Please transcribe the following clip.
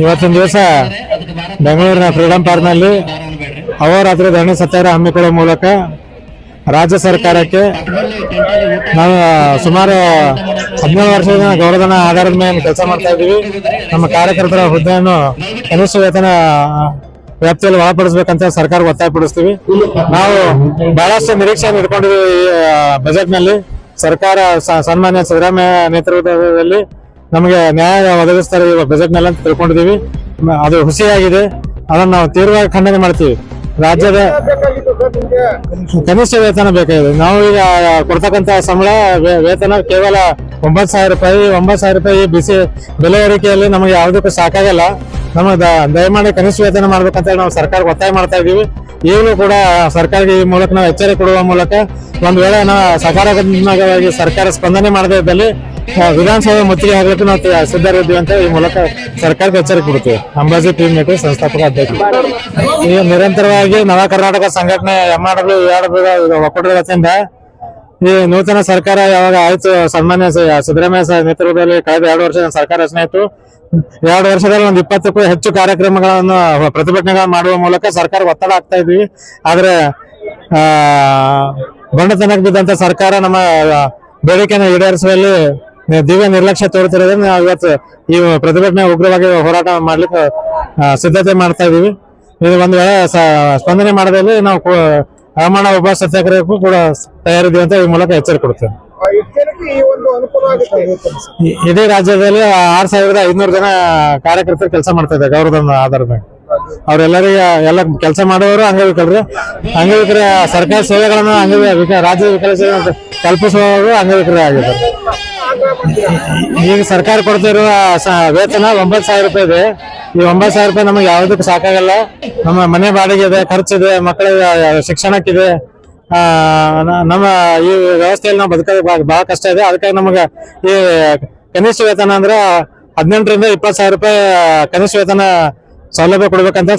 ಇವತ್ತಿನ ದಿವಸ ಬೆಂಗಳೂರಿನ ಫ್ರೀಡಂ ಪಾರ್ಕ್ನಲ್ಲಿ ಅಹೋರಾತ್ರಿ ಧರಣಿ ಸತ್ಯಾಗ್ರಹ ಹಮ್ಮಿಕೊಳ್ಳುವ ಮೂಲಕ ರಾಜ್ಯ ಸರ್ಕಾರಕ್ಕೆ ನಾವು ಸುಮಾರು ಹದಿನೇಳು ವರ್ಷದ ಗೌರವಧನ ಆಧಾರದ ಮೇಲೆ ಕೆಲಸ ಮಾಡ್ತಾ ಇದ್ದೀವಿ. ನಮ್ಮ ಕಾರ್ಯಕರ್ತರ ಹುದ್ದೆಯನ್ನು ಕನಿಷ್ಠ ವೇತನ ವ್ಯಾಪ್ತಿಯಲ್ಲಿ ಒಳಪಡಿಸಬೇಕಂತ ಸರ್ಕಾರ ಒತ್ತಾಯಪಡಿಸ್ತೀವಿ ನಾವು ಬಹಳಷ್ಟು ನಿರೀಕ್ಷೆಯನ್ನು ಇಟ್ಕೊಂಡಿದ್ದೀವಿ ಈ ಬಜೆಟ್ನಲ್ಲಿ ಸರ್ಕಾರ ಸನ್ಮಾನ್ಯ ಸಿದ್ದರಾಮಯ್ಯ ನೇತೃತ್ವದಲ್ಲಿ ನಮಗೆ ನ್ಯಾಯ ಒದಗಿಸ್ತಾರೆ ಇವಾಗ ಬಜೆಟ್ನಲ್ಲಿ ಅಂತ ತಿಳ್ಕೊಂಡಿದೀವಿ ಅದು ಹುಸಿಯಾಗಿದೆ. ಅದನ್ನು ನಾವು ತೀವ್ರವಾಗಿ ಖಂಡನೆ ಮಾಡ್ತೀವಿ. ರಾಜ್ಯದ ಕನಿಷ್ಠ ವೇತನ ಬೇಕಾಗಿದೆ. ನಾವು ಈಗ ಕೊಡ್ತಕ್ಕಂತ ಸಂಬಳ ವೇತನ ಕೇವಲ ಒಂಬತ್ತು ಸಾವಿರ ರೂಪಾಯಿ, ಒಂಬತ್ತು ಸಾವಿರ ರೂಪಾಯಿ ಬಿಸಿ ಬೆಲೆ ಏರಿಕೆಯಲ್ಲಿ ನಮಗೆ ಯಾವುದಕ್ಕೂ ಸಾಕಾಗಲ್ಲ. ನಮಗೆ ದಯಮಾಡಿ ಕನಿಷ್ಠ ವೇತನ ಮಾಡ್ಬೇಕಂತ ನಾವು ಸರ್ಕಾರಕ್ಕೆ ಒತ್ತಾಯ ಮಾಡ್ತಾ ಇದೀವಿ ಈಗಲೂ ಕೂಡ ಸರ್ಕಾರಕ್ಕೆ ಈ ಮೂಲಕ ನಾವು ಎಚ್ಚರಿಕೆ ಕೊಡುವ ಮೂಲಕ ಒಂದ್ ವೇಳೆ ನಾವು ಸಕಾರಾತ್ಮಕವಾಗಿ ಸರ್ಕಾರ ಸ್ಪಂದನೆ ಮಾಡದೇ ಇದ್ದಲ್ಲಿ ವಿಧಾನಸಭೆ ಮುತ್ತಿಗೆ ಆಗ್ಲಿಕ್ಕೆ ನಾವು ಸಿದ್ಧರಿದ್ದೀವಿ ಅಂತ ಈ ಮೂಲಕ ಸರ್ಕಾರಕ್ಕೆ ಎಚ್ಚರಿಕೆ ಕೊಡ್ತೀವಿ. ಅಂಬಾಜಿ ಟೀಮ್ ಮೇಟ್ ಸಂಸ್ಥಾಪಕ ಅಧ್ಯಕ್ಷ ಈಗ ನಿರಂತರವಾಗಿ ನವ ಕರ್ನಾಟಕ ಸಂಘಟನೆ ಒಕ್ಕೂಟದ ವತಿಯಿಂದ ಈ ನೂತನ ಸರ್ಕಾರ ಯಾವಾಗ ಆಯ್ತು, ಸನ್ಮಾನ್ಯ ಸಿದ್ದರಾಮಯ್ಯ ನೇತೃತ್ವದಲ್ಲಿ ಕಳೆದ ಎರಡು ವರ್ಷ ಸರ್ಕಾರ ರಚನೆ ಆಯ್ತು. ಎರಡು ವರ್ಷದಲ್ಲಿ ಒಂದು ಇಪ್ಪತ್ತಕ್ಕೂ ಹೆಚ್ಚು ಕಾರ್ಯಕ್ರಮಗಳನ್ನು, ಪ್ರತಿಭಟನೆಗಳನ್ನು ಮಾಡುವ ಮೂಲಕ ಸರ್ಕಾರ ಒತ್ತಡ ಆಗ್ತಾ ಇದ್ವಿ. ಆದ್ರೆ, ಆ, ಬಂಡತನಕ್ಕೆ ಬಿದ್ದಂತ ಸರ್ಕಾರ ನಮ್ಮ ಬೇಡಿಕೆಯನ್ನು ಈಡೇರಿಸುವಲ್ಲಿ ದಿವ್ಯ ನಿರ್ಲಕ್ಷ್ಯ ತೋರುತ್ತಿರೋದ್ರಿಂದ ನಾವು ಇವತ್ತು ಈ ಪ್ರತಿಭಟನೆ ಉಗ್ರವಾಗಿ ಹೋರಾಟ ಮಾಡ್ಲಿಕ್ಕೆ ಸಿದ್ಧತೆ ಮಾಡ್ತಾ ಇದೀವಿ ಇದು ಒಂದ್ ವೇಳೆ ಸ್ಪಂದನೆ ಮಾಡದಲ್ಲಿ ನಾವು ಹವಾಮಾನ ಉಪ ಸತ್ಯಾಗ್ರಹಕ್ಕೂ ಕೂಡ ತಯಾರಿದ್ದೀವಿ ಅಂತ ಈ ಮೂಲಕ ಎಚ್ಚರಿಕೆ ಕೊಡ್ತೇವೆ ಇಡೀ ರಾಜ್ಯದಲ್ಲಿ ಆರ್ ಸಾವಿರದ ಐದ್ನೂರು ಜನ ಕಾರ್ಯಕರ್ತರು ಕೆಲಸ ಮಾಡ್ತಾ ಇದ್ದಾರೆ ಗೌರವದ ಆಧಾರದ ಮೇಲೆ. ಅವ್ರೆಲ್ಲರಿಗೆ ಎಲ್ಲ ಕೆಲಸ ಮಾಡುವವರು ಅಂಗವಿಕಲರು. ಅಂಗವಿಕಲ ಸರ್ಕಾರಿ ಸೇವೆಗಳನ್ನು ಅಂಗವಿ ರಾಜ್ಯ ವಿಕಲ ಕಲ್ಪಿಸುವವರು ಅಂಗವಿಕಲರೇ ಆಗಿದ್ದಾರೆ. ಈಗ ಸರ್ಕಾರ ಕೊಡ್ತಿರೋ ವೇತನ ಒಂಬತ್ತು ಸಾವಿರ ರೂಪಾಯಿ ಇದೆ. ಈ ಒಂಬತ್ತು ಸಾವಿರ ರೂಪಾಯಿ ನಮಗೆ ಯಾವುದಕ್ಕೂ ಸಾಕಾಗಲ್ಲ. ನಮ್ಮ ಮನೆ ಬಾಡಿಗೆ ಇದೆ ಖರ್ಚಿದೆ, ಮಕ್ಕಳ ಶಿಕ್ಷಣಕ್ಕಿದೆ. ನಮ್ಮ ಈ ವ್ಯವಸ್ಥೆಯಲ್ಲಿ ನಾವು ಬದುಕೋದು ಬಹಳ ಕಷ್ಟ ಇದೆ. ಅದಕ್ಕಾಗಿ ನಮಗೆ ಈ ಕನಿಷ್ಠ ವೇತನ ಅಂದ್ರೆ ಹದಿನೆಂಟರಿಂದ ಇಪ್ಪತ್ತು ಸಾವಿರ ರೂಪಾಯಿ ಕನಿಷ್ಠ ವೇತನ ಸೌಲಭ್ಯ ಕೊಡ್ಬೇಕಂತ